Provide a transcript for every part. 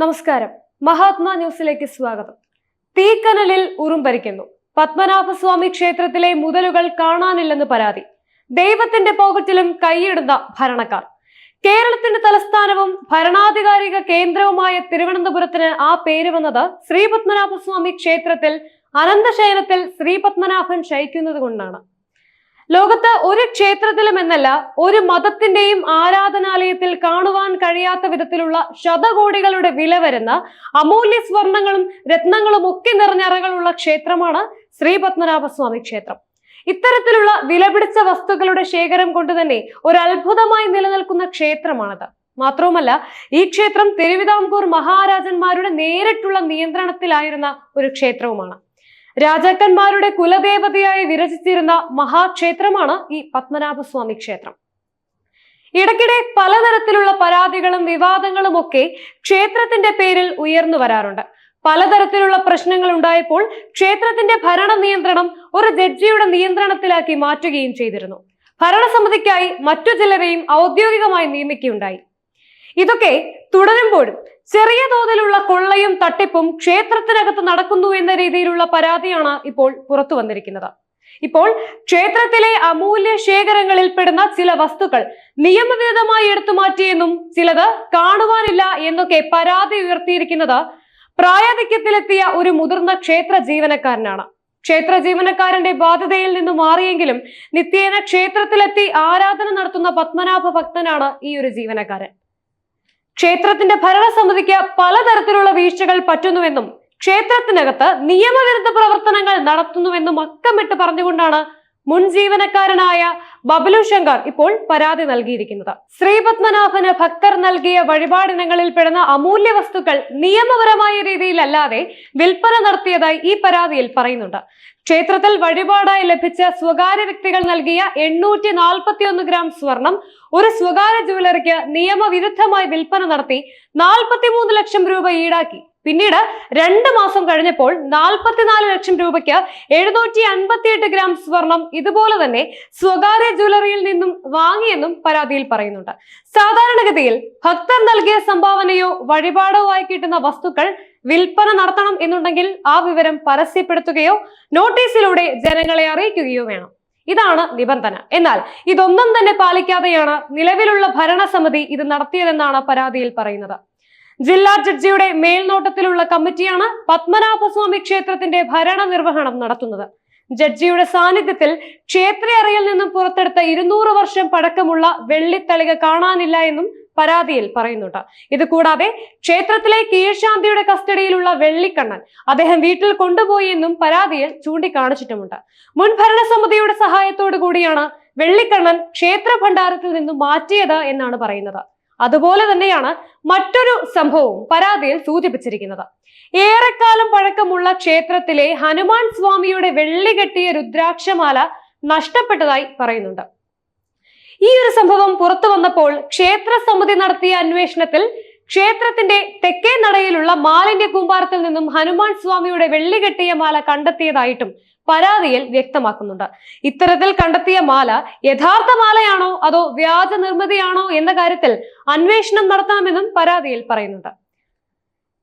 നമസ്കാരം. മഹാത്മാ ന്യൂസിലേക്ക് സ്വാഗതം. തീക്കനലിൽ ഉറുമ്പരിക്കുന്നു പത്മനാഭസ്വാമി ക്ഷേത്രത്തിലെ മുതലുകൾ കാണാനില്ലെന്ന് പരാതി. ദൈവത്തിന്റെ പോക്കറ്റിലും കൈയിടുന്ന ഭരണക്കാർ. കേരളത്തിന്റെ തലസ്ഥാനവും ഭരണാധികാരിക കേന്ദ്രവുമായ തിരുവനന്തപുരത്തിന് ആ പേര് വന്നത് ശ്രീപത്മനാഭസ്വാമി ക്ഷേത്രത്തിൽ അനന്തശയനത്തിൽ ശ്രീപത്മനാഭൻ ശയിക്കുന്നത് കൊണ്ടാണ് ലോകത്ത് ഒരു ക്ഷേത്രത്തിലും എന്നല്ല ഒരു മതത്തിന്റെയും ആരാധനാലയത്തിൽ കാണുവാൻ കഴിയാത്ത വിധത്തിലുള്ള ശതകോടികളുടെ വില വരുന്ന അമൂല്യ സ്വർണങ്ങളും രത്നങ്ങളും ഒക്കെ നിറഞ്ഞറകളുള്ള ക്ഷേത്രമാണ് ശ്രീ പത്മനാഭസ്വാമി ക്ഷേത്രം. ഇത്തരത്തിലുള്ള വിലപിടിച്ച വസ്തുക്കളുടെ ശേഖരം കൊണ്ട് തന്നെ ഒരു അത്ഭുതമായി നിലനിൽക്കുന്ന ക്ഷേത്രമാണത്. മാത്രവുമല്ല ഈ ക്ഷേത്രം തിരുവിതാംകൂർ മഹാരാജന്മാരുടെ നേരിട്ടുള്ള നിയന്ത്രണത്തിലായിരുന്ന ഒരു ക്ഷേത്രവുമാണ്. രാജാക്കന്മാരുടെ കുലദേവതയായി വിരചിച്ചിരുന്ന മഹാക്ഷേത്രമാണ് ഈ പത്മനാഭസ്വാമി ക്ഷേത്രം. ഇടയ്ക്കിടെ പലതരത്തിലുള്ള പരാതികളും വിവാദങ്ങളും ഒക്കെ ക്ഷേത്രത്തിന്റെ പേരിൽ ഉയർന്നു വരാറുണ്ട്. പലതരത്തിലുള്ള പ്രശ്നങ്ങൾ ഉണ്ടായപ്പോൾ ക്ഷേത്രത്തിന്റെ ഭരണ നിയന്ത്രണം ഒരു ജഡ്ജിയുടെ നിയന്ത്രണത്തിലാക്കി മാറ്റുകയും ചെയ്തിരുന്നു. ഭരണസമിതിക്കായി മറ്റു ചിലരെയും ഔദ്യോഗികമായി നിയമിക്കുകയുണ്ടായി. ഇതൊക്കെ തുടരുമ്പോഴും ചെറിയ തോതിലുള്ള കൊള്ളയും തട്ടിപ്പും ക്ഷേത്രത്തിനകത്ത് നടക്കുന്നു എന്ന രീതിയിലുള്ള പരാതിയാണ് ഇപ്പോൾ പുറത്തു വന്നിരിക്കുന്നത്. ഇപ്പോൾ ക്ഷേത്രത്തിലെ അമൂല്യ ശേഖരങ്ങളിൽ പെടുന്ന ചില വസ്തുക്കൾ നിയമവിരുദ്ധമായി എടുത്തു മാറ്റിയെന്നും ചിലത് കാണുവാനില്ല എന്നൊക്കെ പരാതി ഉയർത്തിയിരിക്കുന്നത് പ്രായാധിക്യത്തിലെത്തിയ ഒരു മുതിർന്ന ക്ഷേത്ര ജീവനക്കാരനാണ്. ക്ഷേത്ര ജീവനക്കാരന്റെ ബാധ്യതയിൽ നിന്ന് മാറിയെങ്കിലും നിത്യേന ക്ഷേത്രത്തിലെത്തി ആരാധന നടത്തുന്ന പത്മനാഭ ഭക്തനാണ് ഈ ഒരു ജീവനക്കാരൻ. ക്ഷേത്രത്തിന്റെ ഭരണസമിതിക്ക് പലതരത്തിലുള്ള വീഴ്ചകൾ പറ്റുന്നുവെന്നും ക്ഷേത്രത്തിനകത്ത് നിയമവിരുദ്ധ പ്രവർത്തനങ്ങൾ നടത്തുന്നുവെന്നും അക്കമിട്ട് പറഞ്ഞുകൊണ്ടാണ് മുൻ ജീവനക്കാരനായ ബബലു ശങ്കർ ഇപ്പോൾ പരാതി നൽകിയിരിക്കുന്നത്. ശ്രീപത്മനാഭന് ഭക്തർ നൽകിയ വഴിപാടിനങ്ങളിൽ പെടുന്ന അമൂല്യ വസ്തുക്കൾ നിയമപരമായ രീതിയിലല്ലാതെ വിൽപ്പന നടത്തിയതായി ഈ പരാതിയിൽ പറയുന്നുണ്ട്. ക്ഷേത്രത്തിൽ വഴിപാടായി ലഭിച്ച സ്വകാര്യ വ്യക്തികൾ നൽകിയ എണ്ണൂറ്റി നാൽപ്പത്തി ഒന്ന് ഗ്രാം സ്വർണം ഒരു സ്വകാര്യ ജുവലറിക്ക് നിയമവിരുദ്ധമായി വിൽപ്പന നടത്തി നാൽപ്പത്തിമൂന്ന് ലക്ഷം രൂപ ഈടാക്കി. പിന്നീട് രണ്ട് മാസം കഴിഞ്ഞപ്പോൾ നാൽപ്പത്തിനാല് ലക്ഷം രൂപയ്ക്ക് എഴുന്നൂറ്റി അൻപത്തിയെട്ട് ഗ്രാം സ്വർണം ഇതുപോലെ തന്നെ സ്വകാര്യ ജ്വല്ലറിയിൽ നിന്നും വാങ്ങിയെന്നും പരാതിയിൽ പറയുന്നുണ്ട്. സാധാരണഗതിയിൽ ഭക്തർ നൽകിയ സംഭാവനയോ വഴിപാടോ ആയി കിട്ടുന്ന വസ്തുക്കൾ വിൽപ്പന നടത്തണം എന്നുണ്ടെങ്കിൽ ആ വിവരം പരസ്യപ്പെടുത്തുകയോ നോട്ടീസിലൂടെ ജനങ്ങളെ അറിയിക്കുകയോ വേണം. ഇതാണ് നിബന്ധന. എന്നാൽ ഇതൊന്നും തന്നെ പാലിക്കാതെയാണ് നിലവിലുള്ള ഭരണസമിതി ഇത് നടത്തിയതെന്നാണ് പരാതിയിൽ പറയുന്നത്. ജില്ലാ ജഡ്ജിയുടെ മേൽനോട്ടത്തിലുള്ള കമ്മിറ്റിയാണ് പത്മനാഭസ്വാമി ക്ഷേത്രത്തിന്റെ ഭരണ നിർവഹണം നടത്തുന്നത്. ജഡ്ജിയുടെ സാന്നിധ്യത്തിൽ ക്ഷേത്രയറയിൽ നിന്നും പുറത്തെടുത്ത ഇരുന്നൂറ് വർഷം പഴക്കമുള്ള വെള്ളിത്തളിക കാണാനില്ല എന്നും പരാതിയിൽ പറയുന്നുണ്ട്. ഇത് കൂടാതെ ക്ഷേത്രത്തിലെ കീഴ്ശാന്തിയുടെ കസ്റ്റഡിയിലുള്ള വെള്ളിക്കണ്ണൻ അദ്ദേഹം വീട്ടിൽ കൊണ്ടുപോയി എന്നും പരാതിയിൽ ചൂണ്ടിക്കാണിച്ചിട്ടുമുണ്ട്. മുൻ ഭരണസമിതിയുടെ സഹായത്തോടു കൂടിയാണ് വെള്ളിക്കണ്ണൻ ക്ഷേത്ര ഭണ്ഡാരത്തിൽ നിന്നും മാറ്റിയത് എന്നാണ് പറയുന്നത്. അതുപോലെ തന്നെയാണ് മറ്റൊരു സംഭവവും പരാതിയിൽ സൂചിപ്പിച്ചിരിക്കുന്നത്. ഏറെക്കാലം പഴക്കമുള്ള ക്ഷേത്രത്തിലെ ഹനുമാൻ സ്വാമിയുടെ വെള്ളി കെട്ടിയ രുദ്രാക്ഷമാല നഷ്ടപ്പെട്ടതായി പറയുന്നുണ്ട്. ഈ ഒരു സംഭവം പുറത്തു വന്നപ്പോൾ ക്ഷേത്ര സമിതി നടത്തിയ അന്വേഷണത്തിൽ ക്ഷേത്രത്തിന്റെ തെക്കേ നടയിലുള്ള മാലിന്യ കൂമ്പാരത്തിൽ നിന്നും ഹനുമാൻ സ്വാമിയുടെ വെള്ളി കെട്ടിയ മാല കണ്ടെത്തിയതായിട്ടും പരാതിയിൽ വ്യക്തമാക്കുന്നുണ്ട്. ഇത്തരത്തിൽ കണ്ടെത്തിയ മാല യഥാർത്ഥ മാലയാണോ അതോ വ്യാജ നിർമ്മിതിയാണോ എന്ന കാര്യത്തിൽ അന്വേഷണം നടത്തണമെന്നും പരാതിയിൽ പറയുന്നുണ്ട്.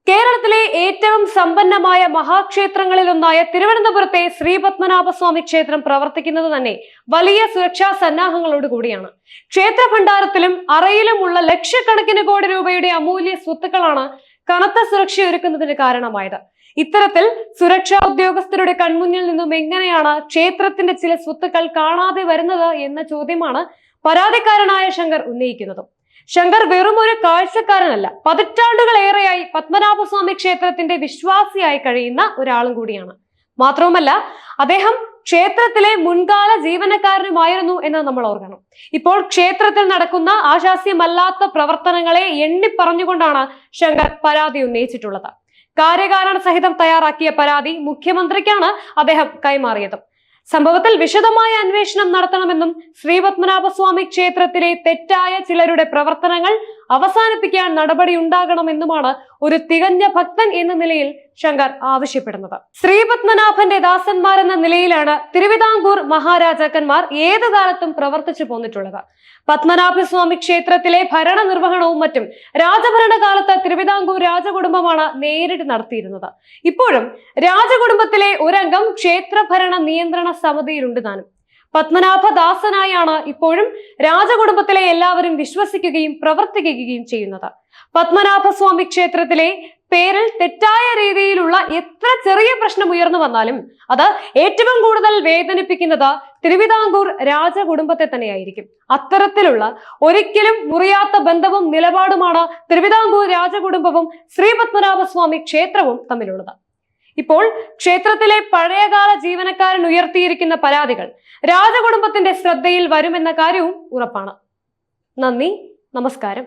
കേരളത്തിലെ ഏറ്റവും സമ്പന്നമായ മഹാക്ഷേത്രങ്ങളിലൊന്നായ തിരുവനന്തപുരത്തെ ശ്രീപത്മനാഭസ്വാമി ക്ഷേത്രം പ്രവർത്തിക്കുന്നത് തന്നെ വലിയ സുരക്ഷാ സന്നാഹങ്ങളോട് കൂടിയാണ്. ക്ഷേത്ര ഭണ്ഡാരത്തിലും അറയിലുമുള്ള ലക്ഷക്കണക്കിന് കോടി രൂപയുടെ അമൂല്യ സ്വത്തുക്കളാണ് കനത്ത സുരക്ഷയൊരുക്കുന്നതിന് കാരണമായത്. ഇത്തരത്തിൽ സുരക്ഷാ ഉദ്യോഗസ്ഥരുടെ കൺമുന്നിൽ നിന്നും എങ്ങനെയാണ് ക്ഷേത്രത്തിന്റെ ചില സ്വത്തുക്കൾ കാണാതെ വരുന്നത് എന്ന ചോദ്യമാണ് പരാതിക്കാരനായ ശങ്കർ ഉന്നയിക്കുന്നത്. ശങ്കർ വെറും ഒരു കാഴ്ചക്കാരനല്ല പതിറ്റാണ്ടുകളേറെയായി പത്മനാഭസ്വാമി ക്ഷേത്രത്തിന്റെ വിശ്വാസിയായി കഴിയുന്ന ഒരാളും കൂടിയാണ്. മാത്രവുമല്ല അദ്ദേഹം ക്ഷേത്രത്തിലെ മുൻകാല ജീവനക്കാരനുമായിരുന്നു എന്ന് നമ്മൾ ഓർക്കണം. ഇപ്പോൾ ക്ഷേത്രത്തിൽ നടക്കുന്ന ആശാസ്യമല്ലാത്ത പ്രവർത്തനങ്ങളെ എണ്ണി പറഞ്ഞുകൊണ്ടാണ് ശങ്കർ പരാതി ഉന്നയിച്ചിട്ടുള്ളത്. കാര്യകാരണ സഹിതം തയ്യാറാക്കിയ പരാതി മുഖ്യമന്ത്രിക്കാണ് അദ്ദേഹം കൈമാറിയത്. സംഭവത്തിൽ വിശദമായ അന്വേഷണം നടത്തണമെന്നും ശ്രീപത്മനാഭസ്വാമി ക്ഷേത്രത്തിലെ തെറ്റായ ചിലരുടെ പ്രവർത്തനങ്ങൾ അവസാനിപ്പിക്കാൻ നടപടി ഉണ്ടാകണമെന്നുമാണ് ഒരു തികഞ്ഞ ഭക്തൻ എന്ന നിലയിൽ ശങ്കർ ആവശ്യപ്പെടുന്നത്. ശ്രീപത്മനാഭന്റെ ദാസന്മാരെന്ന നിലയിലാണ് തിരുവിതാംകൂർ മഹാരാജാക്കന്മാർ ഏത് കാലത്തും പ്രവർത്തിച്ചു പോന്നിട്ടുള്ളത്. പത്മനാഭസ്വാമി ക്ഷേത്രത്തിലെ ഭരണ നിർവഹണവും മറ്റും രാജഭരണകാലത്ത് തിരുവിതാംകൂർ രാജകുടുംബമാണ് നേരിട്ട് നടത്തിയിരുന്നത്. ഇപ്പോഴും രാജകുടുംബത്തിലെ ഒരംഗം ക്ഷേത്രഭരണ നിയന്ത്രണ സമിതിയിലുണ്ട് താനും പത്മനാഭദാസനായാണ് ഇപ്പോഴും രാജകുടുംബത്തിലെ എല്ലാവരും വിശ്വസിക്കുകയും പ്രവർത്തിക്കുകയും ചെയ്യുന്നത്. പത്മനാഭസ്വാമി ക്ഷേത്രത്തിലെ പേരിൽ തെറ്റായ രീതിയിലുള്ള എത്ര ചെറിയ പ്രശ്നം ഉയർന്നു വന്നാലും അത് ഏറ്റവും കൂടുതൽ വേദനിപ്പിക്കുന്നത് തിരുവിതാംകൂർ രാജകുടുംബത്തെ തന്നെയായിരിക്കും. അത്തരത്തിലുള്ള ഒരിക്കലും മുറിയാത്ത ബന്ധവും നിലപാടുമാണ് തിരുവിതാംകൂർ രാജകുടുംബവും ശ്രീ പത്മനാഭസ്വാമി ക്ഷേത്രവും തമ്മിലുള്ളത്. ഇപ്പോൾ ക്ഷേത്രത്തിലെ പഴയകാല ജീവനക്കാരൻ ഉയർത്തിയിരിക്കുന്ന പരാതികൾ രാജകുടുംബത്തിന്റെ ശ്രദ്ധയിൽ വരുമെന്ന കാര്യവും ഉറപ്പാണ്. നന്ദി നമസ്കാരം.